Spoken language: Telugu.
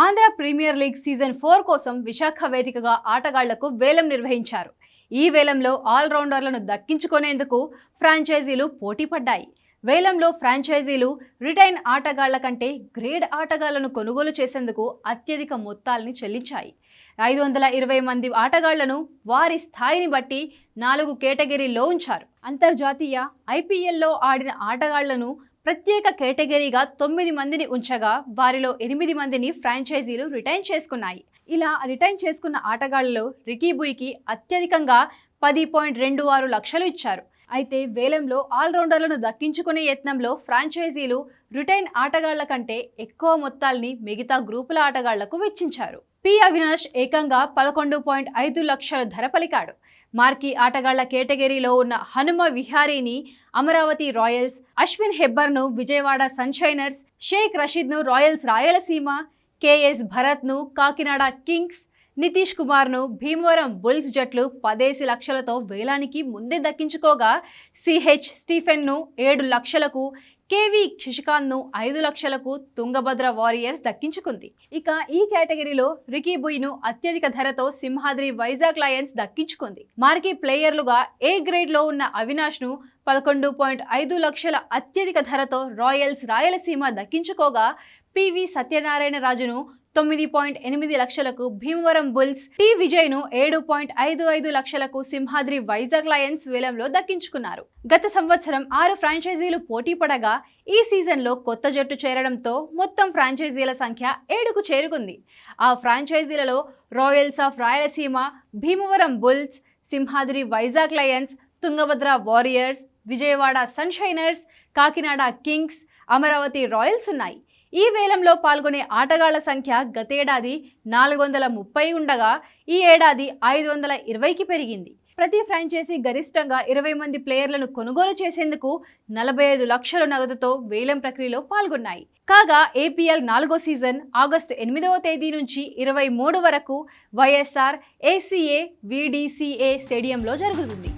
Andhra premier league season four కోసం విశాఖ వేదికగా ఆటగాళ్ళకు వేలం నిర్వహించారు. ఈ వేలంలో ఆల్రౌండర్లను దక్కించుకునేందుకు ఫ్రాంచైజీలు పోటీ పడ్డాయి. వేలంలో ఫ్రాంచైజీలు రిటైన్ ఆటగాళ్ళ కంటే గ్రేడ్ ఆటగాళ్ళను కొనుగోలు చేసేందుకు అత్యధిక మొత్తాల్ని చెల్లించాయి. ఐదు వందల ఇరవై మంది ఆటగాళ్ళను వారి స్థాయిని బట్టి నాలుగు కేటగిరీల్లో ఉంచారు. అంతర్జాతీయ ఐపీఎల్లో ఆడిన ఆటగాళ్ళను ప్రత్యేక కేటగిరీగా తొమ్మిది మందిని ఉంచగా వారిలో ఎనిమిది మందిని ఫ్రాంచైజీలు రిటైన్ చేసుకున్నాయి. ఇలా రిటైన్ చేసుకున్న ఆటగాళ్ళలో రికీబుయికి అత్యధికంగా పది పాయింట్ రెండు ఆరు లక్షలు ఇచ్చారు. అయితే వేలంలో ఆల్రౌండర్లను దక్కించుకునే యత్నంలో ఫ్రాంచైజీలు రిటైన్ ఆటగాళ్ళ కంటే ఎక్కువ మొత్తాల్ని మిగతా గ్రూపుల ఆటగాళ్ళకు వెచ్చించారు. పి. అవినాష్ ఏకంగా పదకొండు పాయింట్ ఐదు లక్షల ధర పలికాడు. మార్కీ ఆటగాళ్ళ కేటగిరీలో ఉన్న హనుమ విహారీని అమరావతి రాయల్స్ అశ్విన్ హెబ్బర్ను విజయవాడ సన్షైనర్స్ షేక్ రషీద్ను రాయల్స్ రాయలసీమ కేఎస్ భరత్ను కాకినాడ కింగ్స్ నితీష్ కుమార్ను భీమవరం బుల్స్ జట్లు పదేసి లక్షలతో వేలానికి ముందే దక్కించుకోగా సిహెచ్ స్టీఫెన్ను ఏడు లక్షలకు కేవీ శశికాంత్ను ఐదు లక్షలకు తుంగభద్ర వారియర్స్ దక్కించుకుంది. ఇక ఈ కేటగిరీలో రికీ బుయ్ను అత్యధిక ధరతో సింహాద్రి వైజాగ్ లయన్స్ దక్కించుకుంది. మార్కీ ప్లేయర్లుగా ఏ గ్రేడ్లో ఉన్న అవినాష్ను పదకొండు పాయింట్ ఐదు లక్షల అత్యధిక ధరతో రాయల్స్ రాయలసీమ దక్కించుకోగా పివి సత్యనారాయణ రాజును తొమ్మిది పాయింట్ ఎనిమిది లక్షలకు భీమవరం బుల్స్ టి విజయ్ను ఏడు పాయింట్ ఐదు ఐదు లక్షలకు సింహాద్రి వైజాగ్ లయన్స్ వేలంలో దక్కించుకున్నారు. గత సంవత్సరం ఆరు ఫ్రాంచైజీలు పోటీ పడగా ఈ సీజన్లో కొత్త జట్టు చేరడంతో మొత్తం ఫ్రాంచైజీల సంఖ్య ఏడుకు చేరుకుంది. ఆ ఫ్రాంచైజీలలో royals of Rayalaseema Bhimavaram bulls Simhadri Vizag lions Tungabhadra warriors Vijayawada sunshiners Kakinada kings Amaravati royals ఉన్నాయి. ఈ వేలంలో పాల్గొనే ఆటగాళ్ళ సంఖ్య గతేడాది నాలుగు వందల ముప్పై ఉండగా ఈ ఏడాది ఐదు వందల ఇరవైకి పెరిగింది. ప్రతి ఫ్రాంచైజీ గరిష్టంగా ఇరవై మంది ప్లేయర్లను కొనుగోలు చేసేందుకు నలభై ఐదు లక్షల నగదుతో వేలం ప్రక్రియలో పాల్గొన్నాయి. కాగా ఏపీఎల్ నాలుగో సీజన్ ఆగస్టు ఎనిమిదవ తేదీ నుంచి ఇరవై మూడు వరకు వైఎస్ఆర్ ఏసీఏ విడిసిఏ స్టేడియంలో జరుగుతుంది.